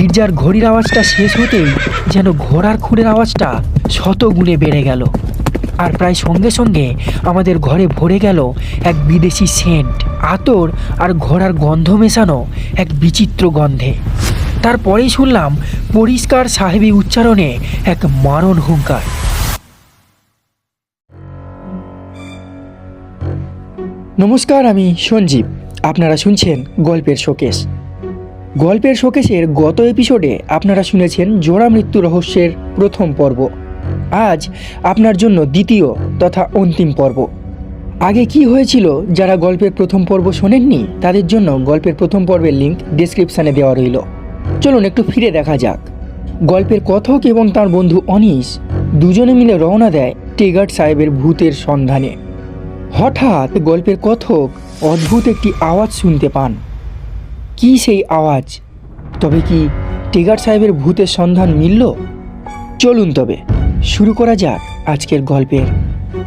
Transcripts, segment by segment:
গির্জার ঘড়ির আওয়াজটা শেষ হতেই যেন ঘোড়ার খুঁড়ের আওয়াজটা শত গুণে বেড়ে গেল। আর প্রায় সঙ্গে সঙ্গে আমাদের ঘরে ভরে গেল এক বিদেশি সেন্ট, আতর আর ঘোড়ার গন্ধ মেশানো এক বিচিত্র গন্ধে। তারপরেই শুনলাম পরিষ্কার সাহেবী উচ্চারণে এক মারণ হুঙ্কার। নমস্কার, আমি সঞ্জীব। আপনারা শুনছেন গল্পের শোকেশ। গল্পের শোকেশের গত এপিসোডে আপনারা শুনেছেন জোড়া মৃত্যু রহস্যের প্রথম পর্ব। আজ আপনার জন্য দ্বিতীয় তথা অন্তিম পর্ব। আগে কি হয়েছিল যারা গল্পের প্রথম পর্ব শোনেননি, তাদের জন্য গল্পের প্রথম পর্বের লিঙ্ক ডিসক্রিপশানে দেওয়া রইল। চলুন একটু ফিরে দেখা যাক। গল্পের কথক এবং তার বন্ধু অনিশ দুজনে মিলে রওনা দেয় টেগার্ট সাহেবের ভূতের সন্ধানে। হঠাৎ গল্পের কথক অদ্ভুত একটি আওয়াজ শুনতে পান। কি সেই আওয়াজ? তবে কি টেগার সাহেবের ভূতের সন্ধান মিলল? চলুন তবে, শুরু করা যাক আজকের গল্পের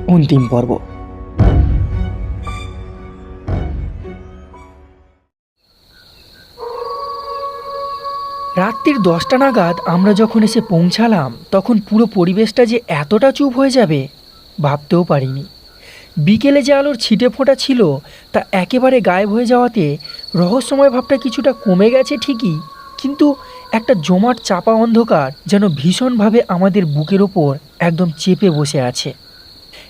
অন্তিম পর্ব। রাত্রির দশটা নাগাদ আমরা যখন এসে পৌঁছালাম, তখন পুরো পরিবেশটা যে এতটা চুপ হয়ে যাবে, ভাবতেও পারিনি। বিকেলে যে আলোর ছিটে ফোঁটা ছিল, তা একেবারে গায়েব হয়ে যাওয়াতে রহস্যময় ভাবটা কিছুটা কমে গেছে ঠিকই। কিন্তু একটা জমাট চাপা অন্ধকার যেন ভীষণভাবে আমাদের বুকের ওপর একদম চেপে বসে আছে।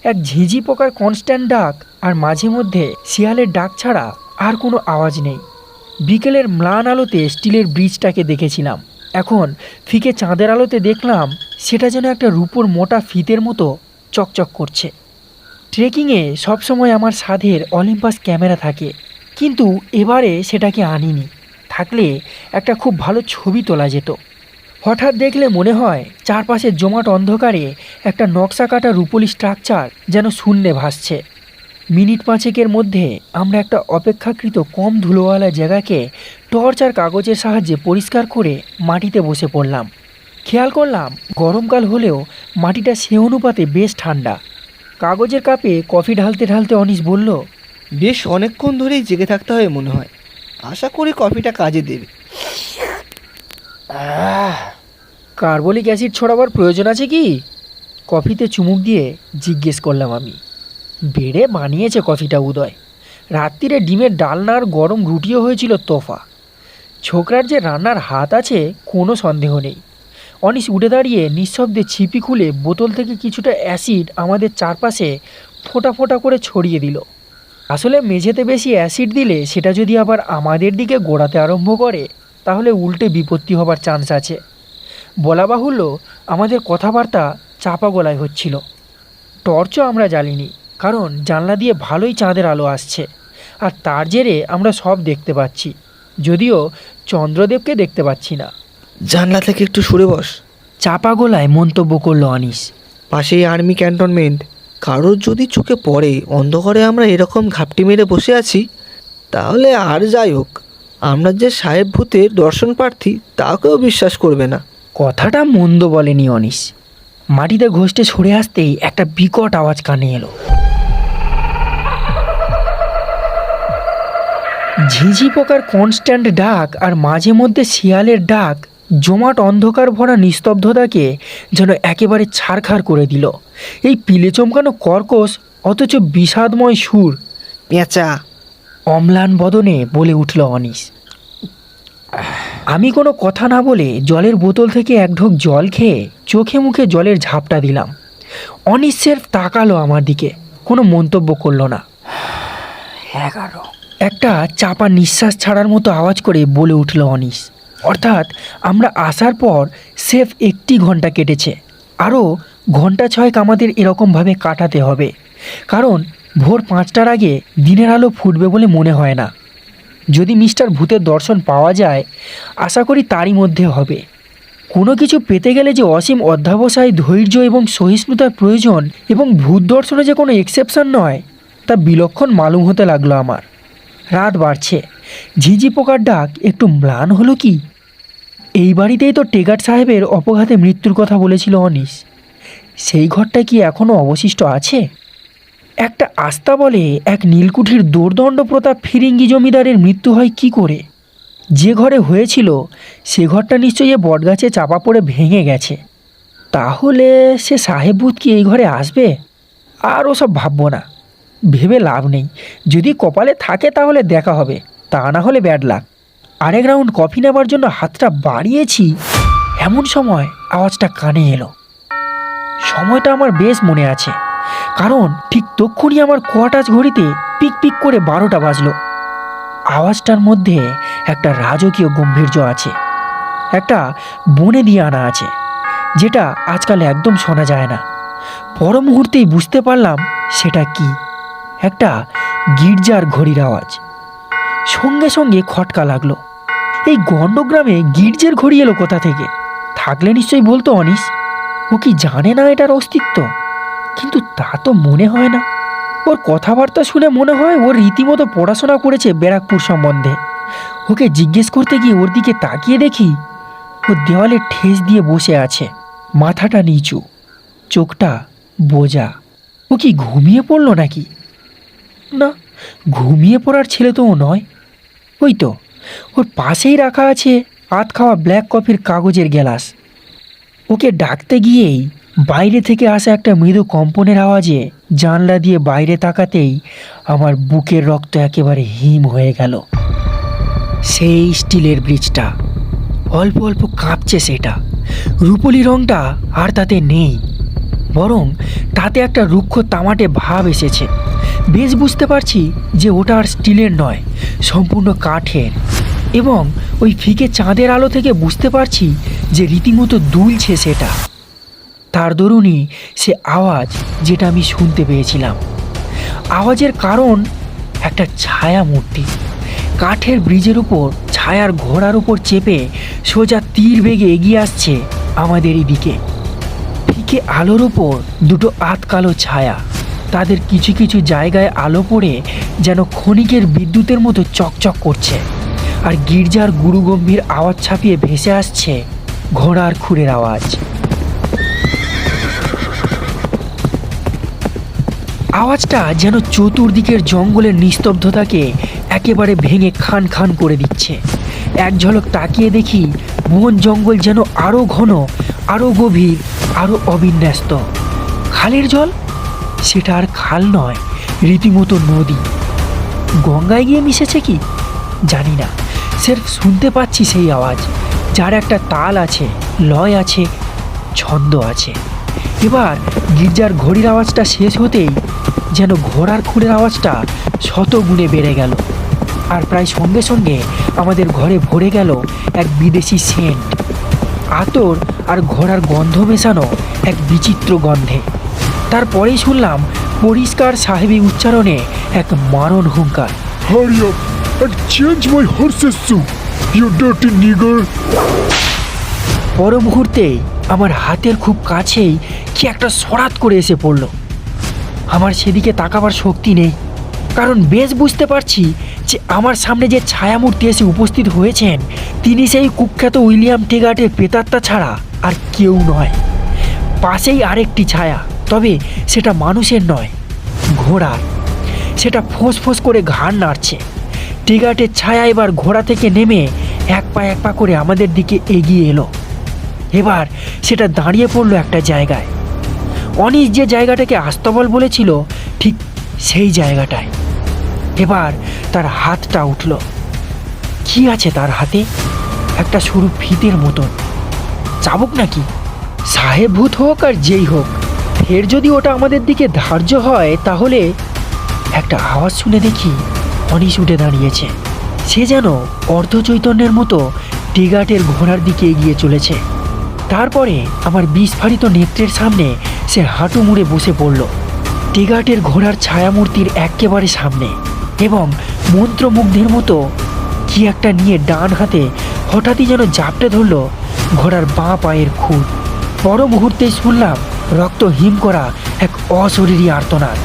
এক ঝিঝি পোকার কনস্ট্যান্ট ডাক আর মাঝে মধ্যে শিয়ালের ডাক ছাড়া আর কোনো আওয়াজ নেই। বিকেলের ম্লান আলোতে স্টিলের ব্রিজটাকে দেখেছিলাম। এখন ফিকে চাঁদের আলোতে দেখলাম সেটা যেন একটা রূপোর মোটা ফিতের মতো চকচক করছে। ট্রেকিংয়ে সবসময় আমার সাধের অলিম্পাস ক্যামেরা থাকে, কিন্তু এবারে সেটাকে আনিনি। থাকলে একটা খুব ভালো ছবি তোলা যেত। হঠাৎ দেখলে মনে হয় চারপাশে জমাট অন্ধকারে একটা নকশা কাটা রূপলি স্ট্রাকচার যেন শূন্যে ভাসছে। মিনিট পাঁচেকের মধ্যে আমরা একটা অপেক্ষাকৃত কম ধুলোওয়ালা জায়গাকে টর্চ আর কাগজের সাহায্যে পরিষ্কার করে মাটিতে বসে পড়লাম। খেয়াল করলাম গরমকাল হলেও মাটিটা সে অনুপাতে বেশ ঠান্ডা। কাগজের কাপে কফি ঢালতে ঢালতে অনিশ বলল বেশ অনেকক্ষণ ধরেই জেগে থাকতে হয় মনে হয়। আশা করি কফিটা কাজে দেবে। কার্বলিক অ্যাসিড ছড়াবার প্রয়োজন আছে কি? কফিতে চুমুক দিয়ে জিজ্ঞেস করলাম আমি। বেড়ে মানিয়েছে কফিটা উদয়। রাত্রিরে ডিমের ডালনা আর গরম রুটিও হয়েছিল তোফা। ছোকরার যে রান্নার হাত আছে কোনো সন্দেহ নেই। অনিশ উঠে দাঁড়িয়ে নিঃশব্দে ছিপি খুলে বোতল থেকে কিছুটা অ্যাসিড আমাদের চারপাশে ফোঁটা ফোঁটা করে ছড়িয়ে দিল। আসলে মেঝেতে বেশি অ্যাসিড দিলে সেটা যদি আবার আমাদের দিকে গোড়াতে আরম্ভ করে, তাহলে উল্টে বিপত্তি হবার চান্স আছে। বলা বাহুল্য আমাদের কথাবার্তা চাপা গলায় হচ্ছিল। টর্চও আমরা জ্বালিনি, কারণ জানলা দিয়ে ভালোই চাঁদের আলো আসছে, আর তার জেরে আমরা সব দেখতে পাচ্ছি, যদিও চন্দ্রদেবকে দেখতে পাচ্ছি না। জানলা থেকে একটু সরে বস। চাপা গলায় মন্তব্য করল অনিশ। পাশেই আর্মি ক্যান্টনমেন্ট। কারোর যদি চোখে পড়ে অন্ধকারে আমরা এরকম ঘাপটি মেরে বসে আছি তাহলে আর যাই হোক। আমরা যে সাহেব ভূতের দর্শন প্রার্থী তাকেও বিশ্বাস করবে না। কথাটা মন্দ বলেনি অনিশ। মাটিতে ঘষতে সরে আসতেই একটা বিকট আওয়াজ কানে এলো। ঝিঝি পোকার কনস্ট্যান্ট ডাক আর মাঝে মধ্যে শিয়ালের ডাক জমাট অন্ধকার ভরা নিস্তব্ধতাকে যেন একেবারে ছাড়খাড় করে দিল। এই পিলে চমকানো কর্কশ অথচ বিষাদময় সুর। পেঁচা। অম্লান বদনে বলে উঠল অনিশ আমি কোনো কথা না বলে জলের বোতল থেকে এক ঢোক জল খেয়ে চোখে মুখে জলের ঝাপটা দিলাম। অনিশ সেরফ তাকালো আমার দিকে কোনো মন্তব্য করল না। এগারো। একটা চাপা নিঃশ্বাস ছাড়ার মতো আওয়াজ করে বলে উঠল অনিশ অর্থাৎ আমরা আসার পর সেফ একটি ঘণ্টা কেটেছে। আরও ঘণ্টা ছয়েক আমাদের এরকমভাবে কাটাতে হবে। কারণ ভোর পাঁচটার আগে দিনের আলো ফুটবে বলে মনে হয় না। যদি মিস্টার ভূতের দর্শন পাওয়া যায়, আশা করি তারই মধ্যে হবে। কোনো কিছু পেতে গেলে যে অসীম অধ্যাবসায়, ধৈর্য এবং সহিষ্ণুতার প্রয়োজন এবং ভূত দর্শনে যে কোনো এক্সেপশন নয়, তা বিলক্ষণ মালুম হতে লাগল আমার। রাত বাড়ছে। ঝিঝি পোকার ডাক একটু ম্লান হলো কি? এই বাড়িতেই তো টেগার সাহেবের অপঘাতে মৃত্যুর কথা বলেছিল অনিশ সেই ঘরটা কি এখনও অবশিষ্ট আছে? একটা আস্থা বলে এক নীলকুঠির দোর্দণ্ড প্রতাপ ফিরিঙ্গি জমিদারের মৃত্যু হয় কি করে? যে ঘরে হয়েছিল, সে ঘরটা নিশ্চয়ই বটগাছে চাপা পড়ে ভেঙে গেছে। তাহলে সে সাহেব ভূত কি এই ঘরে আসবে? আর ওসব ভাববো না। ভেবে লাভ নেই। যদি কপালে থাকে তাহলে দেখা হবে। তা না হলে ব্যাড লাক। আরেক রাউন্ড কফি নেবার জন্য হাতটা বাড়িয়েছি, এমন সময় আওয়াজটা কানে এলো। সময়টা আমার বেশ মনে আছে, কারণ ঠিক তক্ষুনি আমার কোয়াটাস ঘড়িতে পিক পিক করে বারোটা বাজলো। আওয়াজটার মধ্যে একটা রাজকীয় গম্ভীর্য আছে, একটা বনে দিয়ে আনা আছে, যেটা আজকাল একদম শোনা যায় না। পর মুহূর্তেই বুঝতে পারলাম সেটা কি, একটা গির্জার ঘড়ির আওয়াজ। সঙ্গে সঙ্গে খটকা লাগল। এই গণ্ডগ্রামে গির্জের ঘড়ি এলো কোথা থেকে? থাকলে নিশ্চয়ই বলতো অনিস। ও কি জানে না এটার অস্তিত্ব? কিন্তু তা তো মনে হয় না। ওর কথাবার্তা শুনে মনে হয় ওর রীতিমতো পড়াশোনা করেছে ব্যারাকপুর সম্বন্ধে। ওকে জিজ্ঞেস করতে গিয়ে ওর দিকে তাকিয়ে দেখি, ও দেওয়ালে ঠেস দিয়ে বসে আছে, মাথাটা নিচু, চোখটা বোজা ও কি ঘুমিয়ে পড়ল নাকি? না, ঘুমিয়ে পড়ার ছেলে তো ও নয়। ওই তো ওর পাশেই রাখা আছে আত খাওয়া ব্ল্যাক কফির কাগজের গ্লাস। ওকে ডাকতে গিয়েই বাইরে থেকে আসা একটা মৃদু কম্পনের আওয়াজে জানলা দিয়ে বাইরে তাকাতেই আমার বুকের রক্ত একেবারে হিম হয়ে গেল। সেই স্টিলের ব্রিজটা, অল্প অল্প কাঁপছে সেটা। রূপলি রংটা আর তাতে নেই, বরং তাতে একটা রুক্ষ তামাটে ভাব এসেছে। বেশ বুঝতে পারছি যে ওটা আর স্টিলের নয়, সম্পূর্ণ কাঠের। এবং ওই ফিকে চাঁদের আলো থেকে বুঝতে পারছি যে রীতিমতো দুলছে সেটা। তার দরুনই সে আওয়াজ যেটা আমি শুনতে পেয়েছিলাম। আওয়াজের কারণ একটা ছায়া মূর্তি কাঠের ব্রিজের উপর, ছায়ার ঘোড়ার উপর চেপে সোজা তীর বেগে এগিয়ে আসছে আমাদের দিকে ফিকে আলোর উপর দুটো আতকালো ছায়া। তাদের কিছু কিছু জায়গায় আলো পড়ে যেন ক্ষণিকের বিদ্যুতের মতো চকচক করছে। আর গির্জার গুরুগম্ভীর আওয়াজ ছাপিয়ে ভেসে আসছে ঘোড়ার খুরের আওয়াজ। আওয়াজটা যেন চতুর্দিকের জঙ্গলের নিস্তব্ধতাকে একেবারে ভেঙে খান খান করে দিচ্ছে। এক ঝলক তাকিয়ে দেখি বন জঙ্গল যেন আরও ঘন আরও গভীর আরও অবিন্যস্ত। খালের জল? সেটা আর খাল নয়, রীতিমতো নদী। গঙ্গায় গিয়ে মিশেছে কি? জানি না। স্রেফ শুনতে পাচ্ছি সেই আওয়াজ। যার একটা তাল আছে, লয় আছে, ছন্দ আছে। এবার গির্জার ঘড়ির আওয়াজটা শেষ হতেই যেন ঘোড়ার খুঁড়ের আওয়াজটা শত গুণে বেড়ে গেল। আর প্রায় সঙ্গে সঙ্গে আমাদের ঘরে ভরে গেল এক বিদেশি সেন্ট। আতর আর ঘোড়ার গন্ধ মেশানো এক বিচিত্র গন্ধে। তারপরেই শুনলাম পরিষ্কার সাহেবী উচ্চারণে এক মারণ হুঙ্কার। Hurry up and change my horse's soup, you dirty nigger! পর মুহূর্তেই আমার হাতের খুব কাছেই কি একটা সরাত করে এসে পড়ল। আমার সেদিকে তাকাবার শক্তি নেই কারণ বেশ বুঝতে পারছি যে আমার সামনে যে ছায়ামূর্তি এসে উপস্থিত হয়েছেন তিনি সেই কুখ্যাত উইলিয়াম টেগার্টের প্রেতাত্মা ছাড়া আর কেউ নয়। পাশেই আরেকটি ছায়া তবে সেটা মানুষের নয়, ঘোড়ার। সেটা ফোঁস ফোঁস করে ঘাড় নাড়ছে। টেগার্টের ছায়া এবার ঘোড়া থেকে নেমে এক পা এক পা করে আমাদের দিকে এগিয়ে এলো। এবার সেটা দাঁড়িয়ে পড়ল একটা জায়গায়। অনিশ যে জায়গাটাকে আস্তবল বলেছিল, ঠিক সেই জায়গাটায়। এবার তার হাতটা উঠল। কি আছে তার হাতে? একটা সরু ফিতের মতন। চাবুক নাকি? সাহেব ভূত হোক আর যেই হোক। ফের যদি ওটা আমাদের দিকে ধার্য হয়, তাহলে একটা আওয়াজ শুনে দেখি অনিশ উঠে দাঁড়িয়েছে। সে যেন অর্ধ চৈতন্যের মতো টিগাটের ঘোড়ার দিকে এগিয়ে চলেছে। তারপরে আমার বিস্ফারিত নেত্রের সামনে সে হাঁটু মুড়ে বসে পড়ল। টিগাটের ঘোড়ার ছায়ামূর্তির একেবারে সামনে এবং মন্ত্রমুগ্ধের মতো কি একটা নিয়ে ডান হাতে হঠাৎই যেন জাপটে ধরল ঘোড়ার বাঁ পায়ের খুঁট পর মুহূর্তে শুনলাম রক্ত হিম করা এক অশরীরী আর্তনাদ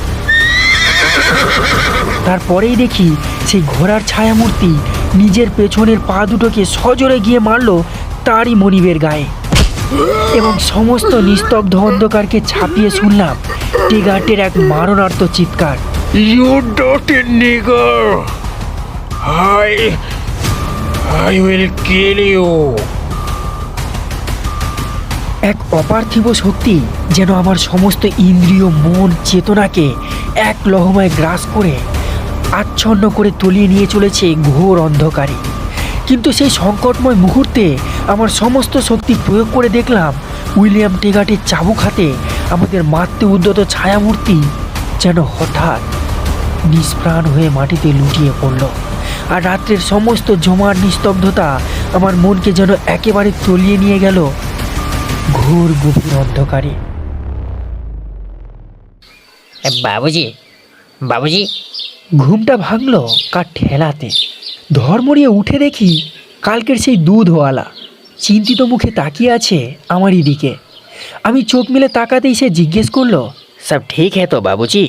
তারপরেই দেখি সেই ঘোড়ার ছায়ামূর্তি নিজের পেছনের পা দুটোকে সজোরে গিয়ে মারল তারই মনিবের গায়ে এবং সমস্ত নিস্তব্ধ অন্ধকারকে ছাপিয়ে শুনলাম টিগার্টের এক মারণার্থ চিৎকার! I. I will kill you. এক অপার্থিব শক্তি যেন আমার সমস্ত ইন্দ্রিয়, মন, চেতনাকে এক লহমায় গ্রাস করে, আচ্ছন্ন করে তলিয়ে নিয়ে চলেছে ঘোর অন্ধকারে। কিন্তু সেই সংকটময় মুহূর্তে আমার সমস্ত শক্তি প্রয়োগ করে দেখলাম, উইলিয়াম টেগাটের চাবুক হাতে আমাদের মারতে উদ্যত ছায়ামূর্তি যেন হঠাৎ নিষ্প্রাণ হয়ে মাটিতে লুটিয়ে পড়ল। আর রাত্রের সমস্ত জমার নিস্তব্ধতা আমার মনকে যেন একেবারে তলিয়ে নিয়ে গেল। ঘোর গভীর অন্ধকারে। বাবুজি বাবুজি। ঘুমটা ভাঙল কার ঠেলাতে। ধর্মরিয়ে উঠে দেখি কালকের সেই দুধওয়ালা। চিন্তিত মুখে তাকিয়ে আছে আমারই দিকে আমি চোখ মিলে তাকাতেই সে জিজ্ঞেস করল সব ঠিক হ্যাঁ তো বাবুজি।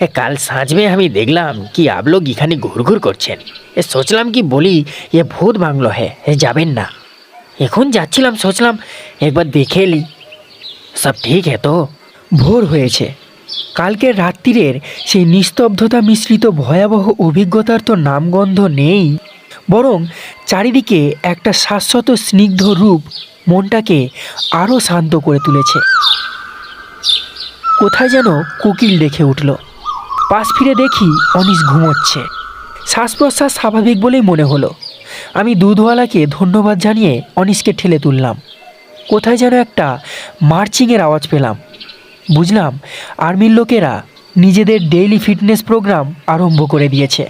এ কাল সাঁচবে আমি দেখলাম কি আপ এখানে এখানে ঘুরঘুর করছেন। এ সোচলাম কি বলি এ ভূত ভাঙল হ্যাঁ যাবেন না। এখন যাচ্ছিলাম, সোচলাম, একবার দেখে এলি সব ঠিক है তো। ভোর হয়েছে। কালকের রাত্রিরের সেই নিস্তব্ধতা মিশ্রিত ভয়াবহ অভিজ্ঞতার তো নামগন্ধ নেই। বরং চারিদিকে একটা শাশ্বত স্নিগ্ধ রূপ মনটাকে আরও শান্ত করে তুলেছে। কোথায় যেন কোকিল দেখে উঠল। পাশ ফিরে দেখি অনিশ ঘুমোচ্ছে। শ্বাস প্রশ্বাস স্বাভাবিক বলেই মনে হলো। আমি দুধওয়ালাকে ধন্যবাদ জানিয়ে অনিশকে ঠেলে তুললাম। কোথায় যেন একটা মার্চিংয়ের আওয়াজ পেলাম। বুঝলাম আর্মির লোকেরা নিজেদের ডেইলি ফিটনেস প্রোগ্রাম আরম্ভ করে দিয়েছে।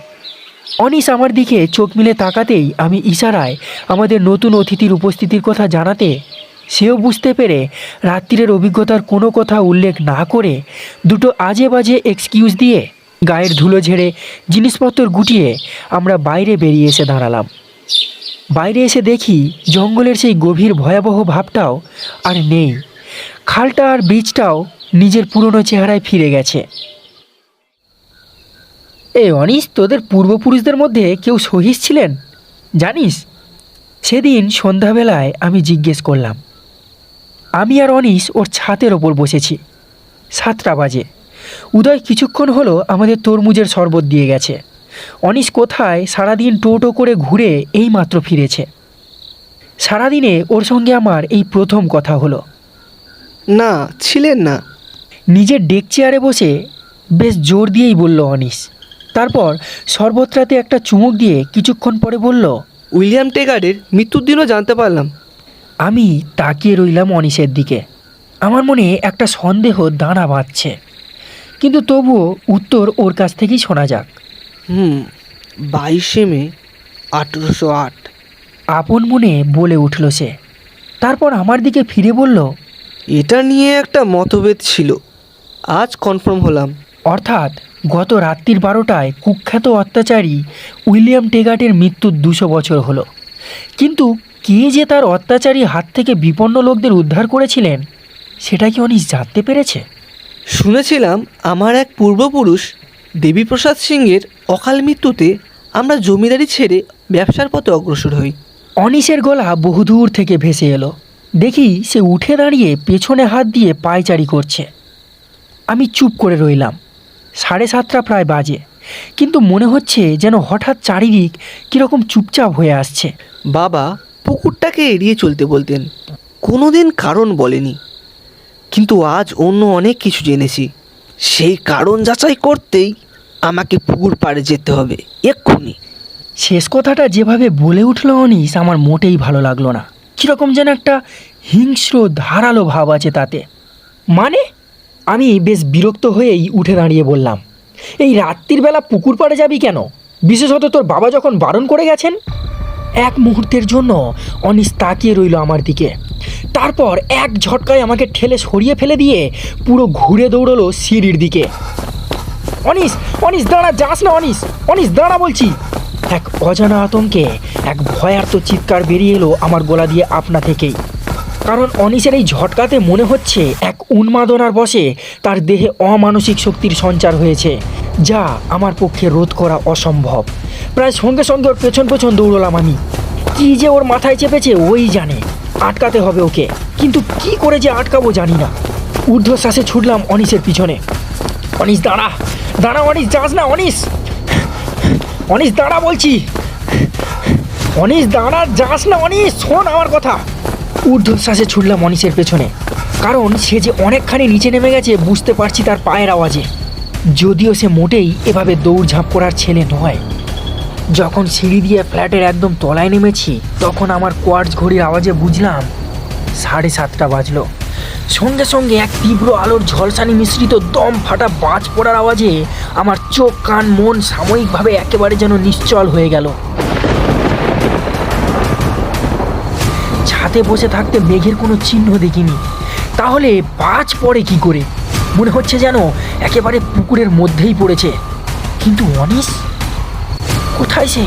অনিশ আমার দিকে চোখ মিলে তাকাতেই আমি ইশারায় আমাদের নতুন অতিথির উপস্থিতির কথা জানাতে সেও বুঝতে পেরে রাত্রিরের অভিজ্ঞতার কোনো কথা উল্লেখ না করে দুটো আজে বাজে এক্সকিউজ দিয়ে গায়ের ধুলো ঝেড়ে জিনিসপত্র গুটিয়ে আমরা বাইরে বেরিয়ে এসে দাঁড়ালাম। বাইরে এসে দেখি জঙ্গলের সেই গভীর ভয়াবহ ভাবটাও আর নেই। খালটা আর বীজটাও নিজের পুরনো চেহারায় ফিরে গেছে। এ অনিস, তোদের পূর্বপুরুষদের মধ্যে কেউ সহিস ছিলেন? জানিস, সেদিন সন্ধ্যাবেলায় আমি জিজ্ঞেস করলাম। আমি আর অনিস ওর ছাতের ওপর বসেছি। সাতটা বাজে। উদয় কিছুক্ষণ হলো আমাদের তরমুজের শরবত দিয়ে গেছে। অনিস কোথায় সারাদিন টোটো করে ঘুরে এই মাত্র ফিরেছে? সারাদিনে ওর সঙ্গে আমার এই প্রথম কথা হলো। না ছিলেন না। নিজের ডেক চেয়ারে বসে বেশ জোর দিয়েই বলল অনিশ তারপর শরবতরাতে একটা চুমুক দিয়ে কিছুক্ষণ পরে বলল উইলিয়াম টেগারের মৃত্যুর দিনও জানতে পারলাম। আমি তাকিয়ে রইলাম অনিশের দিকে। আমার মনে একটা সন্দেহ দাঁড়া বাঁধছে। কিন্তু তবুও উত্তর ওর কাছ থেকেই শোনা যাক। হুম বাইশে মে আঠেরোশো আট। আপন মনে বলে উঠল সে। তারপর আমার দিকে ফিরে বলল এটা নিয়ে একটা মতভেদ ছিল। আজ কনফার্ম হলাম। অর্থাৎ গত রাত্রির বারোটায় কুখ্যাত অত্যাচারী উইলিয়াম টেগাটের মৃত্যুর দুশো বছর হলো। কিন্তু কে যে তার অত্যাচারী হাত থেকে বিপন্ন লোকদের উদ্ধার করেছিলেন সেটা কি অনিশ জানতে পেরেছে? শুনেছিলাম আমার এক পূর্বপুরুষ দেবীপ্রসাদ সিংয়ের অকাল মৃত্যুতে আমরা জমিদারি ছেড়ে ব্যবসার পথে অগ্রসর হই। অনিশের গলা বহুদূর থেকে ভেসে এলো। দেখি সে উঠে দাঁড়িয়ে পেছনে হাত দিয়ে পায়চারি করছে। আমি চুপ করে রইলাম। সাড়ে সাতটা প্রায় বাজে। কিন্তু মনে হচ্ছে যেন হঠাৎ চারিদিক কীরকম চুপচাপ হয়ে আসছে। বাবা পুকুরটাকে এড়িয়ে চলতে বলতেন। কোনোদিন কারণ বলেনি। কিন্তু আজ অন্য অনেক কিছু জেনেছি। সেই কারণ যাচাই করতেই আমাকে পুকুর পাড়ে যেতে হবে, এক্ষুনি। শেষ কথাটা যেভাবে বলে উঠল অনিস, আমার মোটেই ভালো লাগল না। কীরকম যেন একটা হিংস্র, ধারালো ভাব আছে তাতে। মানে? আমি বেশ বিরক্ত হয়েই উঠে দাঁড়িয়ে বললাম, এই রাত্রির বেলা পুকুর পাড়ে যাবি কেন? বিশেষত তোর বাবা যখন বারণ করে গেছেন? এক মুহূর্তের জন্য অনিস তাকিয়ে রইল আমার দিকে। তারপর এক ঝটকায় আমাকে ঠেলে সরিয়ে ফেলে দিয়ে পুরো ঘুরে দৌড়লো সিঁড়ির দিকে। অনিস অনিস, দাঁড়া, যাস না অনিস অনিস, দাঁড়া বলছি। এক অজানা আতঙ্কে এক ভয়ার্ত চিৎকার বেরিয়ে এলো আমার গলা দিয়ে আপনা থেকেই। কারণ অনিসের এই ঝটকাতে মনে হচ্ছে এক উন্মাদনার বসে তার দেহে অমানসিক শক্তির সঞ্চার হয়েছে, যা আমার পক্ষে রোধ করা অসম্ভব। প্রায় সঙ্গে সঙ্গে ওর পেছন পেছন দৌড়লাম আমি। কি যে ওর মাথায় চেপেছে, ওই জানে। আটকাতে হবে ওকে। কিন্তু কি করে যে আটকাবো জানি না। ঊর্ধ্বশ্বাসে ছুটলাম অনিসের পিছনে। অনিস, দাঁড়া। দাঁড়া, অনিস, যাস না, অনিস। অনিস, দাঁড়া বলছি। অনিস, দাঁড়া, যাস না, অনিস। শোন আমার কথা। ঊর্ধ্বশ্বাসে ছুটলাম অনিসের পেছনে। কারণ সে যে অনেকখানি নিচে নেমে গেছে, বুঝতে পারছি তার পায়ের আওয়াজে। যদিও সে মোটেই এভাবে দৌড়ঝাঁপ করার ছেলে নয়। যখন সিঁড়ি দিয়ে ফ্ল্যাটের একদম তলায় নেমেছি, তখন আমার কোয়ার্টস ঘড়ির আওয়াজে বুঝলাম সাড়ে সাতটা বাজলো। সঙ্গে সঙ্গে এক তীব্র আলোর ঝলসানি মিশ্রিত দম ফাটা বাজ পড়ার আওয়াজে আমার চোখ, কান, মন সাময়িকভাবে একেবারে যেন নিশ্চল হয়ে গেল। ছাদে বসে থাকতে মেঘের কোনো চিহ্ন দেখিনি। তাহলে বাজ পড়ে কি করে? মনে হচ্ছে যেন একেবারে পুকুরের মধ্যেই পড়েছে। কিন্তু অনিস কোথায় সে?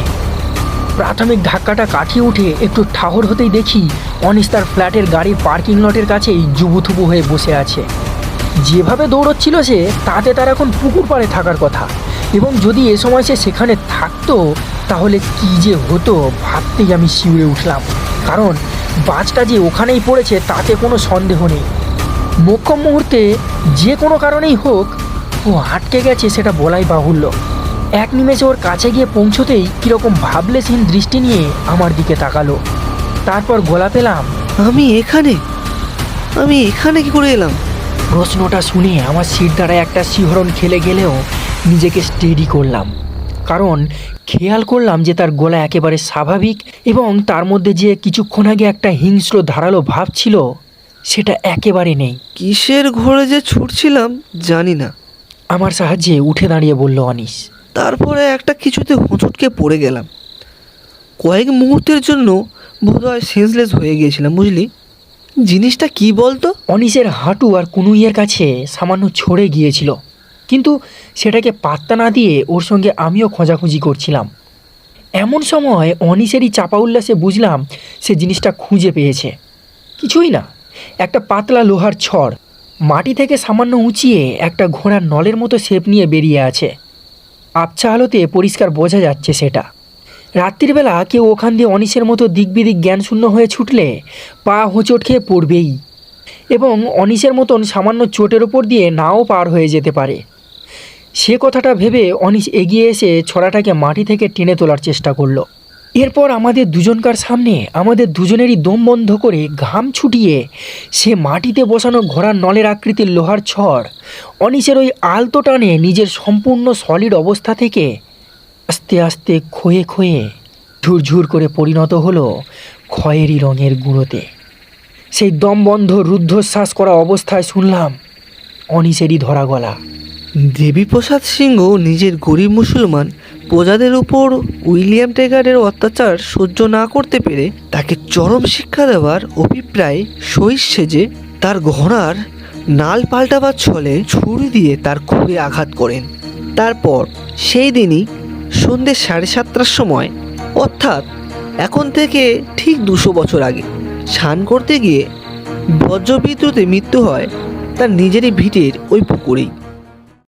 প্রাথমিক ধাক্কাটা কাটিয়ে উঠে একটু ঠাহর হতেই দেখি অনিস তার ফ্ল্যাটের গাড়ির পার্কিং লটের কাছেই জুবুথুবু হয়ে বসে আছে। যেভাবে দৌড়চ্ছিল সে, তাতে তার এখন পুকুর পাড়ে থাকার কথা। এবং যদি এ সময় সে সেখানে থাকতো, তাহলে কি যে হতো ভাবতেই আমি শিউরে উঠলাম। কারণ বাজটা যে ওখানেই পড়েছে, তাতে কোনো সন্দেহ নেই। মোক্ষম মুহূর্তে যে কোনো কারণেই হোক, ও আটকে গেছে সেটা বলাই বাহুল্য। এক নিমেষে ওর কাছে গিয়ে পৌঁছতেই কীরকম ভাবলেসহীন দৃষ্টি নিয়ে আমার দিকে তাকালো। তারপর গলা পেলাম আমি এখানে? আমি এখানে কি করে এলাম? প্রশ্নটা শুনে আমার শির দ্বারা একটা শিহরণ খেলে গেলেও নিজেকে স্টেডি করলাম। কারণ খেয়াল করলাম যে তার গলা একেবারে স্বাভাবিক এবং তার মধ্যে যে কিছুক্ষণ আগে একটা হিংস্র ধারালো ভাব ছিল সেটা একেবারে নেই। কিসের ঘোরে যে ছুটছিলাম জানি না। আমার সাহায্যে উঠে দাঁড়িয়ে বলল অনিস তারপরে একটা কিছুতে হোঁচটকে পড়ে গেলাম। কয়েক মুহূর্তের জন্য বোধহয় সেন্সলেস হয়ে গিয়েছিলাম, বুঝলি? জিনিসটা কি বলতো? অনিসের হাঁটু আর কুনুইয়ের কাছে সামান্য ছড়ে গিয়েছিল, কিন্তু সেটাকে পাত্তা না দিয়ে ওর সঙ্গে আমিও খোঁজাখুঁজি করছিলাম। এমন সময় অনিসেরই চাপা উল্লাসে বুঝলাম সে জিনিসটা খুঁজে পেয়েছে। কিছুই না, একটা পাতলা লোহার ছড়, মাটি থেকে সামান্য উঁচিয়ে একটা ঘোড়ার নলের মতো শেপ নিয়ে বেরিয়ে আছে। আবছা আলোতে পরিষ্কার বোঝা যাচ্ছে সেটা। রাত্রিবেলা কেউ ওখান দিয়ে অনিশের মতো দিকবিদিক জ্ঞানশূন্য হয়ে ছুটলে পা হোঁচট খেয়ে পড়বেই এবং অনিশের মতন সামান্য চোটের ওপর দিয়ে নাও পার হয়ে যেতে পারে। সে কথাটা ভেবে অনিশ এগিয়ে এসে ছড়াটাকে মাটি থেকে টেনে তোলার চেষ্টা করল। এরপর আমাদের দুজনকার সামনে আমাদের দুজনেরই দম বন্ধ করে ঘাম ছুটিয়ে সে মাটিতে বসানো ঘোড়ার নলের আকৃতির লোহার ছড় অনিশের ওই আলতো টানে নিজের সম্পূর্ণ সলিড অবস্থা থেকে আস্তে আস্তে ক্ষয়ে ক্ষয়ে ঝুরঝুর করে পরিণত হলো খয়েরি রঙের গুঁড়োতে। সেই দম দমবন্ধ রুদ্ধশ্বাস করা অবস্থায় শুনলাম অনিশেরই ধরা গলা। দেবীপ্রসাদ সিংহ নিজের গরিব মুসলমান প্রজাদের উপর উইলিয়াম টেগারের অত্যাচার সহ্য না করতে পেরে তাকে চরম শিক্ষা দেওয়ার অভিপ্রায় সহিস সেজে তার ঘোড়ার নাল পাল্টাবার ছলে ছুরি দিয়ে তার খুঁড়ে আঘাত করেন। তারপর সেই দিনই সন্ধ্যে সাড়ে সাতটার সময়, অর্থাৎ এখন থেকে ঠিক দুশো বছর আগে, স্নান করতে গিয়ে বজ্রবিদ্যুতে মৃত্যু হয় তার নিজেরই ভিটের ওই পুকুরেই।